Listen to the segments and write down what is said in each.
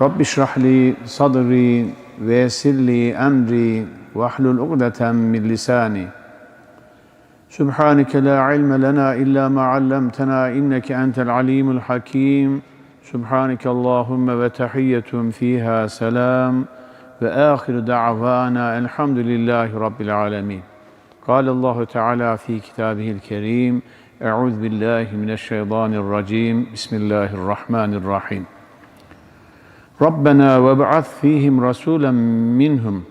رب اشرح لي صدري ويسر لي أمري واحلل عقدة من لساني. سبحانك لا علم لنا إلا ما علمتنا إنك أنت العليم الحكيم. سبحانك اللهم وتحية فيها سلام. وآخر دعوانا الحمد لله رب العالمين. قال الله تعالى في كتابه الكريم أعوذ بالله من الشيطان الرجيم. بسم الله الرحمن الرحيم. Rabbena ve ba'ath fihim rasulen minhum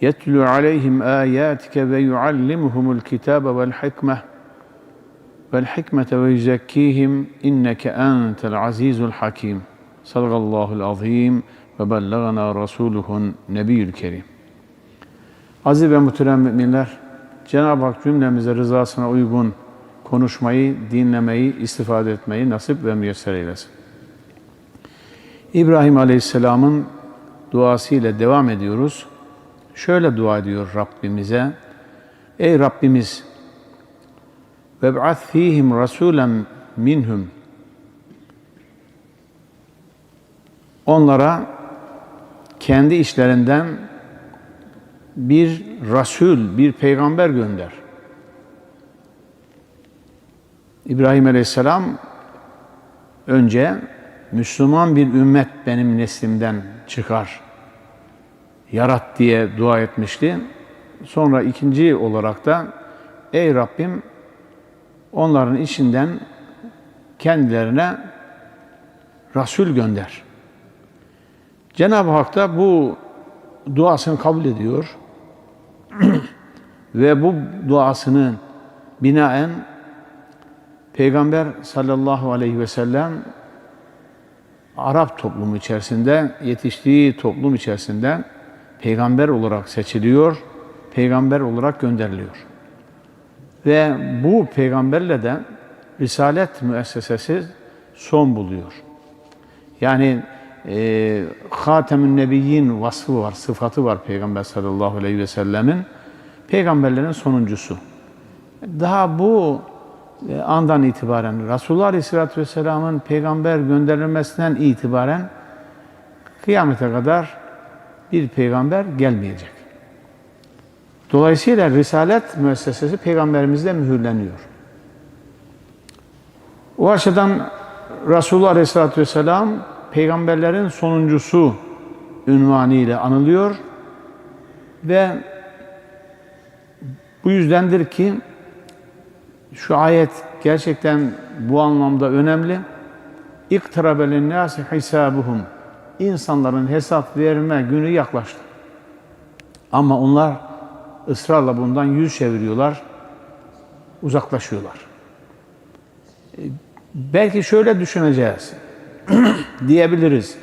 yetlu aleyhim ayatike ve yuallimuhumul kitabe vel hikme vel hikmete ve yüzekkihim inneke entel azizul hakim. Sallallahu azim ve bellagana rasuluhun nebiyyül kerim. Aziz ve muhterem müminler, Cenab-ı Hak cümlemize rızasına uygun konuşmayı, dinlemeyi, istifade etmeyi nasip ve müyesser eylesin. İbrahim Aleyhisselam'ın duası ile devam ediyoruz. Şöyle dua ediyor Rabbimize. Ey Rabbimiz, وَبْعَثْ ف۪يهِمْ رَسُولًا minhum. Onlara kendi işlerinden bir Resul, bir peygamber gönder. İbrahim Aleyhisselam önce Müslüman bir ümmet benim neslimden çıkar, yarat diye dua etmişti. Sonra ikinci olarak da ey Rabbim onların içinden kendilerine Resul gönder. Cenab-ı Hak da bu duasını kabul ediyor. Ve bu duasını binaen Peygamber sallallahu aleyhi ve sellem Arap toplumu içerisinde, yetiştiği toplum içerisinde peygamber olarak seçiliyor, peygamber olarak gönderiliyor. Ve bu peygamberle de Risalet müessesesi son buluyor. Yani e, Hatemün Nebiyyin vasfı var, sıfatı var Peygamber sallallahu aleyhi ve sellemin. Peygamberlerin sonuncusu. Daha bu andan itibaren Resulullah Aleyhisselatü Vesselam'ın peygamber gönderilmesinden itibaren kıyamete kadar bir peygamber gelmeyecek. Dolayısıyla Risalet müessesesi peygamberimizde mühürleniyor. O açıdan Resulullah Aleyhisselatü Vesselam peygamberlerin sonuncusu ünvanı ile anılıyor ve bu yüzdendir ki şu ayet gerçekten bu anlamda önemli. İktirabe linnâsi hisâbuhum. İnsanların hesap verme günü yaklaştı. Ama onlar ısrarla bundan yüz çeviriyorlar, uzaklaşıyorlar. Belki şöyle düşüneceğiz diyebiliriz.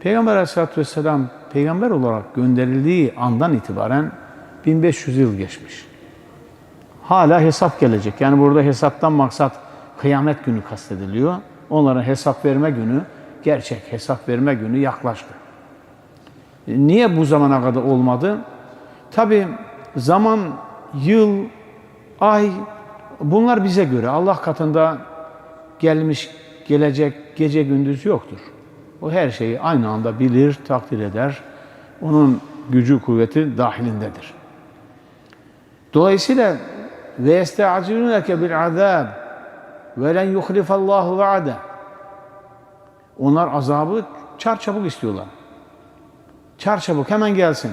Peygamber Aleyhisselatü Vesselam peygamber olarak gönderildiği andan itibaren 1500 yıl geçmiş. Hala hesap gelecek. Yani burada hesaptan maksat kıyamet günü kastediliyor. Onların hesap verme günü, gerçek hesap verme günü yaklaştı. Niye bu zamana kadar olmadı? Tabi zaman, yıl, ay bunlar bize göre Allah katında gelmiş, gelecek, gece gündüz yoktur. O her şeyi aynı anda bilir, takdir eder. Onun gücü, kuvveti dahilindedir. Dolayısıyla ve yesta'cilunke bil azab ve len yuhlifallahu vaade. Onlar azabı çarçabuk istiyorlar. Çarçabuk hemen gelsin.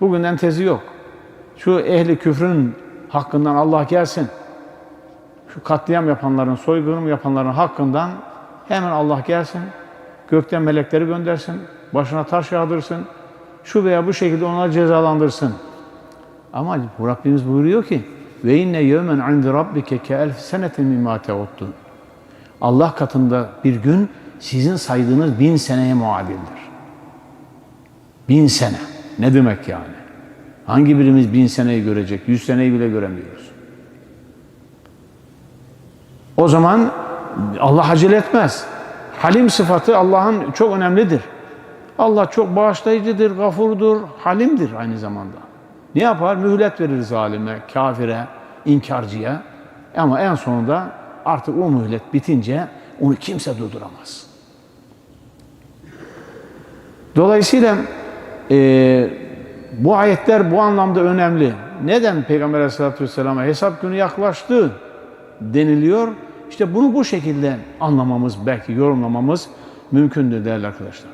Bugünden tezi yok. Şu ehli küfrün hakkından Allah gelsin. Şu katliam yapanların, soykırım yapanların hakkından hemen Allah gelsin. Gökten melekleri göndersin. Başına taş yağdırsın. Şu veya bu şekilde onları cezalandırsın. Ama Rabbimiz buyuruyor ki ve inne yevmen indi rabbike ke elf senetin mimma teuttun. Allah katında bir gün sizin saydığınız bin seneye muadildir. Bin sene. Ne demek yani? Hangi birimiz bin seneyi görecek? Yüz seneyi bile göremiyoruz. O zaman Allah acele etmez. Halim sıfatı Allah'ın çok önemlidir. Allah çok bağışlayıcıdır, gafurdur, halimdir aynı zamanda. Ne yapar? Mühlet verir zalime, kafire, inkarcıya. Ama en sonunda artık o mühlet bitince onu kimse durduramaz. Dolayısıyla e, bu ayetler bu anlamda önemli. Neden Peygamber Aleyhisselatü Vesselam'a hesap günü yaklaştı deniliyor? İşte bunu bu şekilde anlamamız, belki yorumlamamız mümkündür değerli arkadaşlar.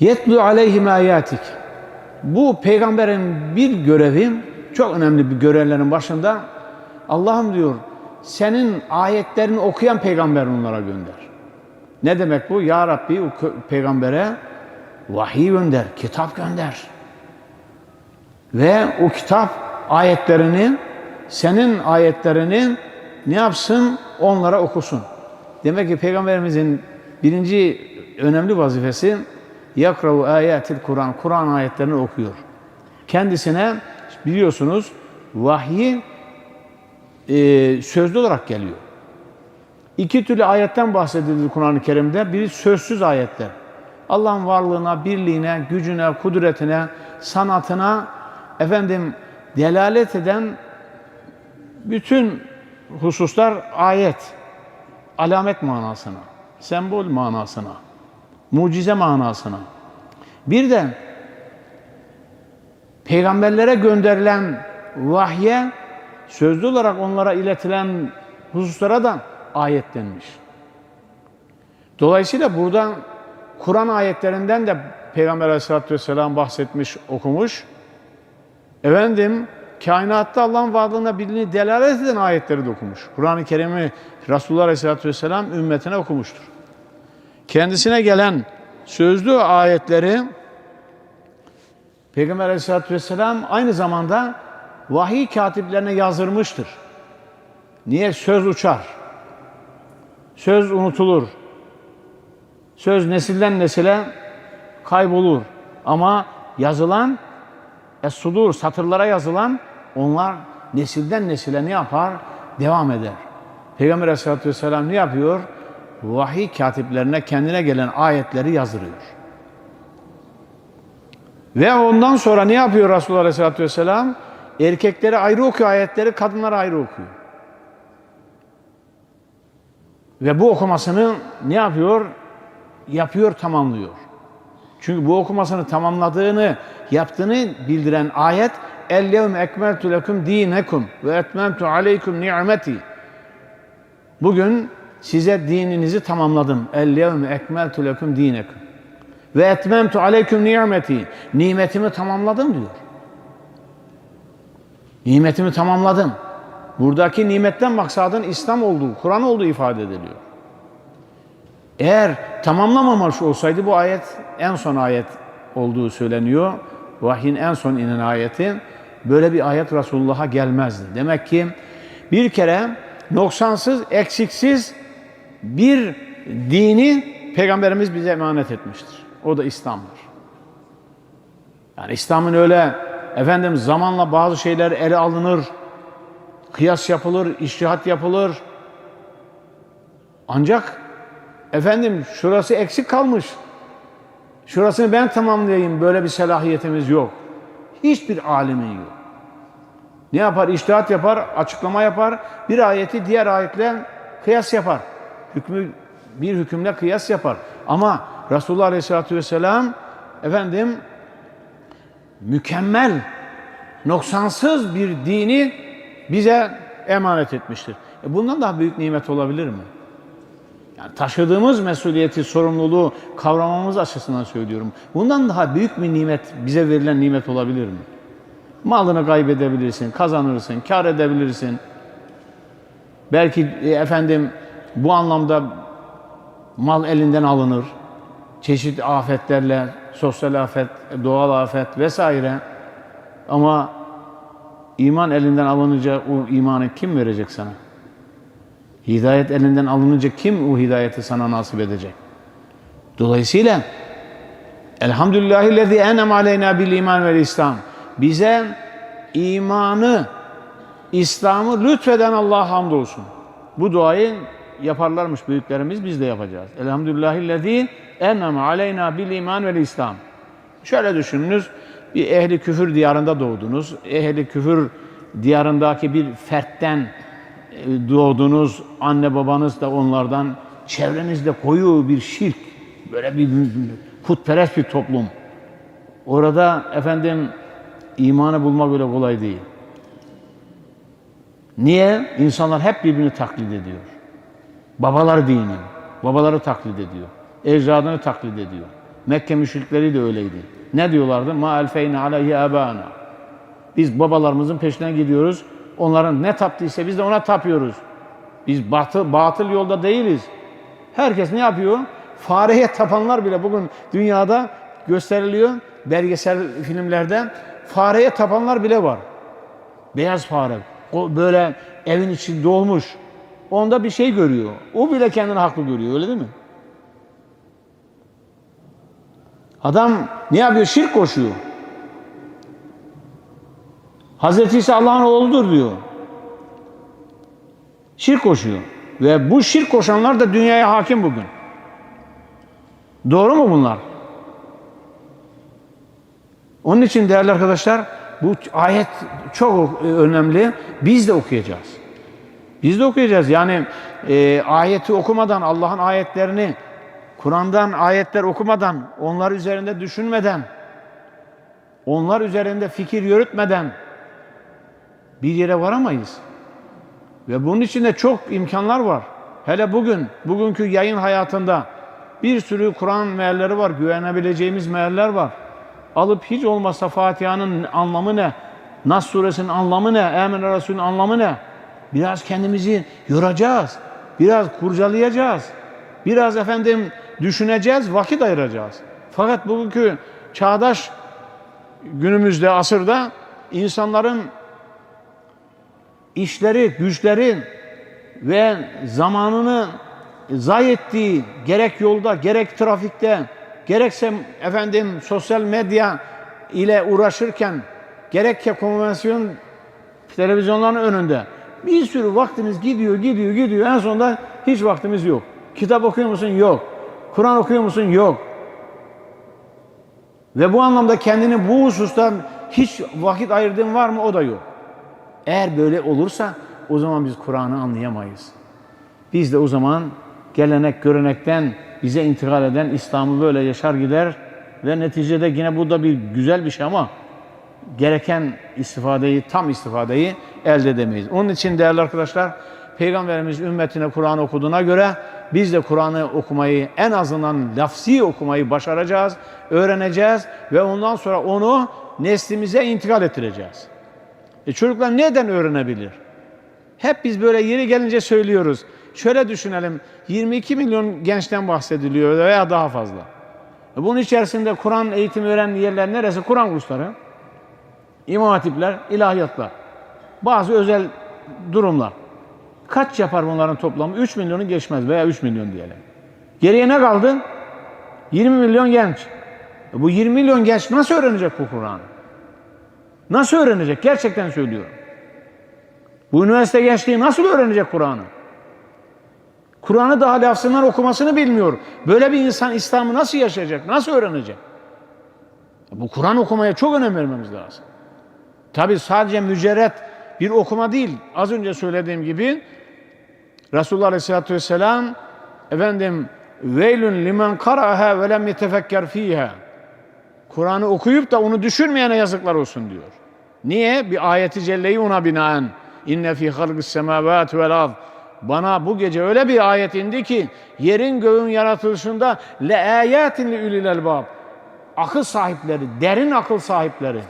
Yetlu aleyhim ayatik. Bu peygamberin bir görevi, çok önemli bir görevlerin başında Allah'ım diyor, senin ayetlerini okuyan peygamber onlara gönder. Ne demek bu? Ya Rabbi o peygambere vahiy gönder, kitap gönder. Ve o kitap ayetlerini, senin ayetlerini ne yapsın? Onlara okusun. Demek ki Peygamberimizin birinci önemli vazifesi yakravu ayatil Kur'an, Kur'an ayetlerini okuyor. Kendisine biliyorsunuz vahyi e, sözlü olarak geliyor. İki türlü ayetten bahsedildi Kur'an-ı Kerim'de. Biri sözsüz ayetler. Allah'ın varlığına, birliğine, gücüne, kudretine, sanatına efendim delalet eden bütün hususlar ayet, alamet manasına, sembol manasına, mucize manasına. Bir de peygamberlere gönderilen vahye sözlü olarak onlara iletilen hususlara da ayet denmiş. Dolayısıyla buradan Kur'an ayetlerinden de Peygamber Aleyhisselatü Vesselam bahsetmiş, okumuş. Efendim, kainatta Allah'ın varlığına birliğini delalet eden ayetleri de okumuş. Kur'an-ı Kerim'i Resulullah Aleyhisselatü Vesselam ümmetine okumuştur. Kendisine gelen sözlü ayetleri Peygamber Aleyhisselatü Vesselam aynı zamanda vahiy katiplerine yazdırmıştır. Niye? Söz uçar. Söz unutulur. Söz nesilden nesile kaybolur. Ama yazılan Es-sudur, satırlara yazılan onlar nesilden nesile ne yapar? Devam eder. Peygamber Aleyhisselatü Vesselam ne yapıyor? Vahiy katiplerine kendine gelen ayetleri yazdırıyor. Ve ondan sonra ne yapıyor Resulullah Aleyhisselatü Vesselam? Erkekleri ayrı okuyor ayetleri, kadınları ayrı okuyor. Ve bu okumasını ne yapıyor? Yapıyor, tamamlıyor. Çünkü bu okumasını tamamladığını, yaptığını bildiren ayet ekmeltu lekum dinekum ve etmemtu aleykum ni'meti. Bugün size dininizi tamamladım. El yevme ekmeltu lekum dinekum ve etmemtu aleyküm nimeti. Nimetimi tamamladım diyor. Nimetimi tamamladım. Buradaki nimetten maksadın İslam olduğu, Kur'an olduğu ifade ediliyor. Eğer tamamlamamış olsaydı bu ayet en son ayet olduğu söyleniyor. Vahyin en son inen ayeti. Böyle bir ayet Resulullah'a gelmezdi. Demek ki bir kere noksansız, eksiksiz bir dini Peygamberimiz bize emanet etmiştir. O da İslam'dır. Yani İslam'ın öyle efendim zamanla bazı şeyler ele alınır, kıyas yapılır, iştihat yapılır. Ancak efendim şurası eksik kalmış. Şurasını ben tamamlayayım. Böyle bir selahiyetimiz yok. Hiçbir alimin yok. Ne yapar? İştihat yapar, açıklama yapar. Bir ayeti diğer ayetle kıyas yapar. Hükmü bir hükümle kıyas yapar. Ama Resulullah Aleyhisselatü Vesselam efendim mükemmel, noksansız bir dini bize emanet etmiştir. E bundan daha büyük nimet olabilir mi? Yani taşıdığımız mesuliyeti, sorumluluğu kavramamız açısından söylüyorum. Bundan daha büyük bir nimet, bize verilen nimet olabilir mi? Malını kaybedebilirsin, kazanırsın, kar edebilirsin. Belki e, efendim bu anlamda mal elinden alınır. Çeşitli afetlerle, sosyal afet, doğal afet vesaire. Ama iman elinden alınınca o imanı kim verecek sana? Hidayet elinden alınınca kim o hidayeti sana nasip edecek? Dolayısıyla Elhamdülillahillezî enem aleyna bil iman ve İslam. Bize imanı, İslam'ı lütfeden Allah'a hamdolsun. Bu duayı yaparlarmış büyüklerimiz biz de yapacağız. Elhamdülillahillezî enem aleyna bil iman ve İslam. Şöyle düşününüz, bir ehli küfür diyarında doğdunuz. Ehli küfür diyarındaki bir fertten e, doğdunuz. Anne babanız da onlardan. Çevrenizde koyu bir şirk, böyle bir putperest bir toplum. Orada efendim imanı bulmak öyle kolay değil. Niye? İnsanlar hep birbirini taklit ediyor. Babalar dini, babaları taklit ediyor. Ecdadını taklit ediyor. Mekke müşrikleri de öyleydi. Ne diyorlardı? Ma elfeyne aleyhi abana. Biz babalarımızın peşinden gidiyoruz. Onların ne taptıysa biz de ona tapıyoruz. Biz batıl, batıl yolda değiliz. Herkes ne yapıyor? Fareye tapanlar bile bugün dünyada gösteriliyor. Belgesel filmlerde fareye tapanlar bile var. Beyaz fare. Böyle evin içinde dolmuş. Onda bir şey görüyor. O bile kendini haklı görüyor. Öyle değil mi? Adam ne yapıyor? Şirk koşuyor. Hazreti İsa Allah'ın oğludur diyor. Şirk koşuyor. Ve bu şirk koşanlar da dünyaya hakim bugün. Doğru mu bunlar? Onun için değerli arkadaşlar bu ayet çok önemli. Biz de okuyacağız. Biz de okuyacağız. Yani e, ayeti okumadan, Allah'ın ayetlerini, Kur'an'dan ayetler okumadan, onlar üzerinde düşünmeden, onlar üzerinde fikir yürütmeden bir yere varamayız. Ve bunun için de çok imkanlar var. Hele bugün, bugünkü yayın hayatında bir sürü Kur'an mealleri var, güvenebileceğimiz mealler var. Alıp hiç olmazsa Fatiha'nın anlamı ne? Nas suresinin anlamı ne? Emin Resul'ün anlamı ne? Biraz kendimizi yoracağız. Biraz kurcalayacağız. Biraz efendim düşüneceğiz, vakit ayıracağız. Fakat bugünkü çağdaş günümüzde, asırda insanların işleri, güçleri ve zamanını zayi ettiği gerek yolda, gerek trafikte, gerekse efendim sosyal medya ile uğraşırken, gerekse konvansiyon televizyonların önünde bir sürü vaktimiz gidiyor, gidiyor, gidiyor. En sonunda hiç vaktimiz yok. Kitap okuyor musun? Yok. Kur'an okuyor musun? Yok. Ve bu anlamda kendini bu hususta hiç vakit ayırdığın var mı? O da yok. Eğer böyle olursa o zaman biz Kur'an'ı anlayamayız. Biz de o zaman gelenek görenekten bize intikal eden İslam'ı böyle yaşar gider ve neticede yine bu da bir güzel bir şey ama gereken istifadeyi, tam istifadeyi elde edemeyiz. Onun için değerli arkadaşlar, Peygamberimiz ümmetine Kur'an okuduğuna göre biz de Kur'an'ı okumayı, en azından lafzi okumayı başaracağız, öğreneceğiz ve ondan sonra onu neslimize intikal ettireceğiz. E çocuklar neden öğrenebilir? Hep biz böyle yeri gelince söylüyoruz. Şöyle düşünelim, 22 milyon gençten bahsediliyor veya daha fazla. E bunun içerisinde Kur'an eğitimi öğrenen yerler neresi? Kur'an kursları, imam hatipler, ilahiyatlar. Bazı özel durumlar. Kaç yapar bunların toplamı? 3 milyonu geçmez veya 3 milyon diyelim. Geriye ne kaldı? 20 milyon genç. E bu 20 milyon genç nasıl öğrenecek bu Kur'an'ı? Nasıl öğrenecek? Gerçekten söylüyorum. Bu üniversite gençliği nasıl öğrenecek Kur'an'ı? Kur'an'ı daha lafzından okumasını bilmiyor. Böyle bir insan İslam'ı nasıl yaşayacak? Nasıl öğrenecek? Bu Kur'an okumaya çok önem vermemiz lazım. Tabi sadece mücerret bir okuma değil. Az önce söylediğim gibi Resulullah Aleyhisselatü Vesselam efendim veylün limen karaha ve lem yetefekker fiha Kur'an'ı okuyup da onu düşünmeyene yazıklar olsun diyor. Niye? Bir ayeti celleyi ona binaen inne fi halqis semavati vel ard bana bu gece öyle bir ayet indi ki yerin göğün yaratılışında le ayatin li ulil elbab akıl sahipleri, derin akıl sahipleri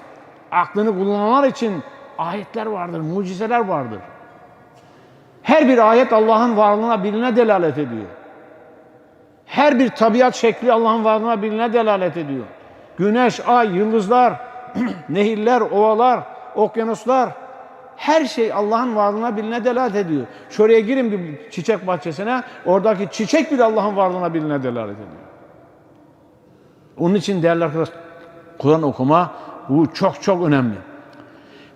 aklını kullananlar için ayetler vardır, mucizeler vardır. Her bir ayet Allah'ın varlığına birine delalet ediyor. Her bir tabiat şekli Allah'ın varlığına birine delalet ediyor. Güneş, ay, yıldızlar, nehirler, ovalar, okyanuslar Her şey Allah'ın varlığına biline delalet ediyor. Şuraya girin bir çiçek bahçesine, oradaki çiçek bile Allah'ın varlığına biline delalet ediyor. Onun için değerli arkadaşlar, Kur'an okuma bu çok çok önemli.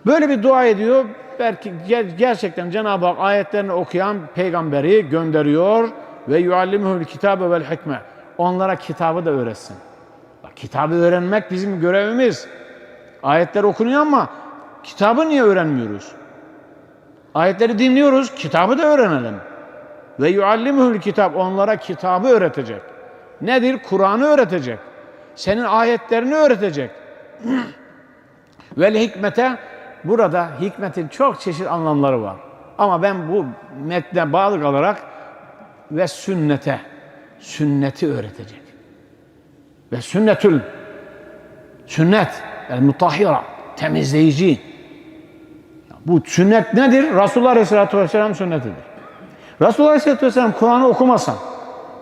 Böyle bir dua ediyor. Belki ger- gerçekten Cenab-ı Hak ayetlerini okuyan peygamberi gönderiyor ve yuallimuhul kitabe vel hikme. Onlara kitabı da öğretsin. Bak, kitabı öğrenmek bizim görevimiz. Ayetler okunuyor ama kitabı niye öğrenmiyoruz? Ayetleri dinliyoruz, kitabı da öğrenelim. Ve yuallimuhul kitap onlara kitabı öğretecek. Nedir? Kur'an'ı öğretecek. Senin ayetlerini öğretecek. Vel hikmete burada hikmetin çok çeşit anlamları var. Ama ben bu metne bağlı kalarak ve sünnete sünneti öğretecek. Ve sünnetül sünnet el mutahhira temizleyici. Bu sünnet nedir? Resulullah Aleyhisselatü Vesselam sünnetidir. Resulullah Aleyhisselatü Vesselam Kur'an'ı okumasan,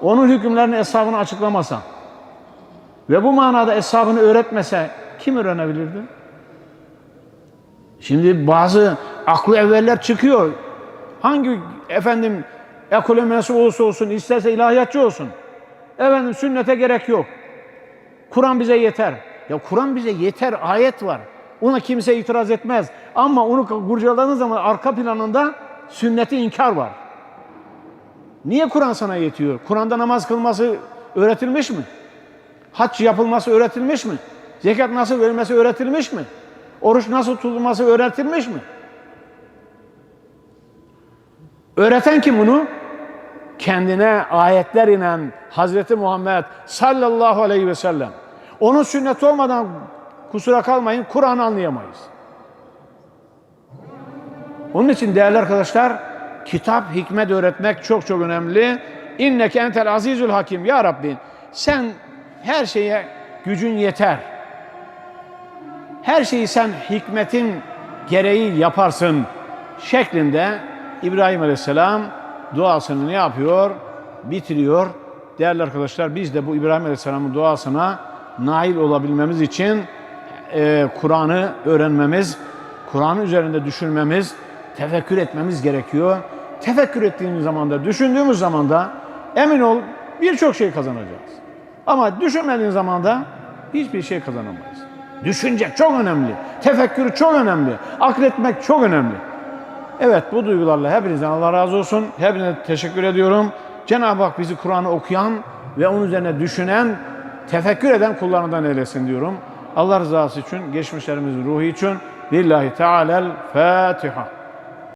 onun hükümlerini, hesabını açıklamasan ve bu manada hesabını öğretmese kim öğrenebilirdi? Şimdi bazı aklı evveller çıkıyor. Hangi efendim ekole mensup olursa olsun, isterse ilahiyatçı olsun. Efendim sünnete gerek yok. Kur'an bize yeter. Ya Kur'an bize yeter, ayet var. Ona kimse itiraz etmez. Ama onu kurcaladığınız zaman arka planında sünneti inkar var. Niye Kur'an sana yetiyor? Kur'an'da namaz kılması öğretilmiş mi? Hac yapılması öğretilmiş mi? Zekat nasıl verilmesi öğretilmiş mi? Oruç nasıl tutulması öğretilmiş mi? Öğreten kim bunu? Kendine ayetler inen Hazreti Muhammed sallallahu aleyhi ve sellem. Onun sünneti olmadan kusura kalmayın Kur'an'ı anlayamayız. Onun için değerli arkadaşlar kitap hikmet öğretmek çok çok önemli. İnneke entel azizül hakim. Ya Rabbi sen her şeye gücün yeter. Her şeyi sen hikmetin gereği yaparsın şeklinde İbrahim Aleyhisselam duasını ne yapıyor? Bitiriyor. Değerli arkadaşlar biz de bu İbrahim Aleyhisselam'ın duasına nail olabilmemiz için e, Kur'an'ı öğrenmemiz, Kur'an'ın üzerinde düşünmemiz, tefekkür etmemiz gerekiyor. Tefekkür ettiğimiz zaman da, düşündüğümüz zaman da emin ol birçok şey kazanacağız. Ama düşünmediğin zaman da hiçbir şey kazanamayız. Düşünce çok önemli. Tefekkür çok önemli. Akletmek çok önemli. Evet bu duygularla hepinizden Allah razı olsun. Hepinize teşekkür ediyorum. Cenab-ı Hak bizi Kur'an'ı okuyan ve onun üzerine düşünen, tefekkür eden kullarından eylesin diyorum. Allah rızası için, geçmişlerimizin ruhu için. Lillahi Teala'l Fatiha.